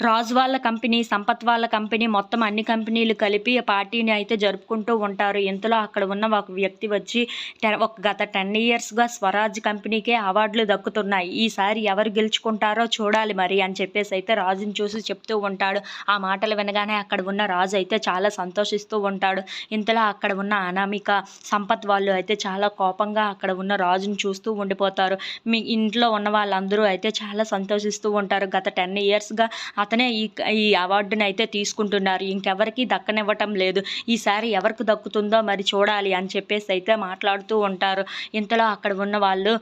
రాజు వాళ్ళ కంపెనీ సంపత్ వాళ్ళ కంపెనీ మొత్తం అన్ని కంపెనీలు కలిపి పార్టీని అయితే జరుపుకుంటూ ఉంటారు. ఇంతలో అక్కడ ఉన్న ఒక వ్యక్తి వచ్చి ఒక గత టెన్ ఇయర్స్గా స్వరాజ్ కంపెనీకే అవార్డులు దక్కుతున్నాయి. ఈసారి ఎవరు గెలుచుకుంటారో చూడాలి మరి అని చెప్పేసి అయితే రాజుని చూసి చెప్తూ ఉంటాడు. ఆ మాటలు వినగానే అక్కడ ఉన్న రాజు అయితే చాలా సంతోషిస్తూ ఉంటాడు. ఇంతలో అక్కడ ఉన్న అనామిక సంపత్ వాళ్ళు అయితే చాలా కోపంగా అక్కడ ఉన్న రాజుని చూస్తూ ఉండిపోతారు. మీ ఇంట్లో ఉన్న వాళ్ళందరూ అయితే చాలా సంతోషిస్తూ ఉంటారు. గత టెన్ ఇయర్స్గా అతనే ఈ ఈ అవార్డుని అయితే తీసుకుంటున్నారు. ఇంకెవరికి దక్కనివ్వటం లేదు. ఈసారి ఎవరికి దక్కుతుందో మరి చూడాలి అని చెప్పేసి అయితే మాట్లాడుతూ ఉంటారు. ఇంతలో అక్కడ ఉన్న వాళ్ళు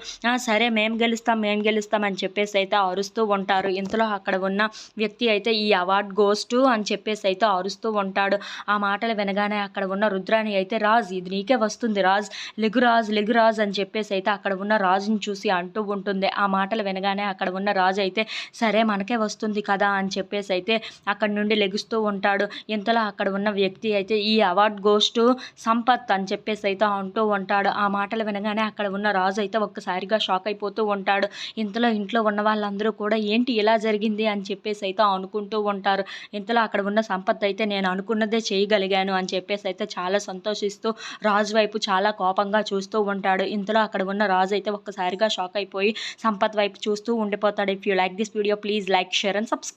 సరే మేము గెలుస్తాం మేము గెలుస్తాం అని చెప్పేసి అయితే అరుస్తూ ఉంటారు. ఇంతలో అక్కడ ఉన్న వ్యక్తి అయితే ఈ అవార్డు గోస్ టు అని చెప్పేసి అయితే అరుస్తూ ఉంటాడు. ఆ మాటలు వినగానే అక్కడ ఉన్న రుద్రాణి అయితే రాజ్ ఇది నీకే వస్తుంది రాజ్ లెగు రాజ్ అని చెప్పేసి అయితే అక్కడ ఉన్న రాజుని చూసి అంటూ ఉంటుంది. ఆ మాటలు వినగానే అక్కడ ఉన్న రాజు అయితే సరే మనకే వస్తుంది కదా అని చెప్పేసి అయితే అక్కడ నుండి లెగుస్తూ ఉంటాడు. ఇంతలో అక్కడ ఉన్న వ్యక్తి అయితే ఈ అవార్డ్ గోస్ టు సంపత్ అని చెప్పేసి అయితే అంటూ ఉంటాడు. ఆ మాటలు వినగానే అక్కడ ఉన్న రాజు అయితే ఒక్కసారిగా షాక్ అయిపోతూ ఉంటాడు. ఇంతలో ఇంట్లో ఉన్న వాళ్ళందరూ కూడా ఏంటి ఇలా జరిగింది అని చెప్పేసి అయితే అనుకుంటూ ఉంటారు. ఇంతలో అక్కడ ఉన్న సంపత్ అయితే నేను అనుకున్నదే చేయగలిగాను అని చెప్పేసి అయితే చాలా సంతోషిస్తూ రాజు వైపు చాలా కోపంగా చూస్తూ ఉంటాడు. ఇంతలో అక్కడ ఉన్న రాజు అయితే ఒక్కసారిగా షాక్ అయిపోయి సంపత్ వైపు చూస్తూ ఉండిపోతాడు. If you like this video please like share and subscribe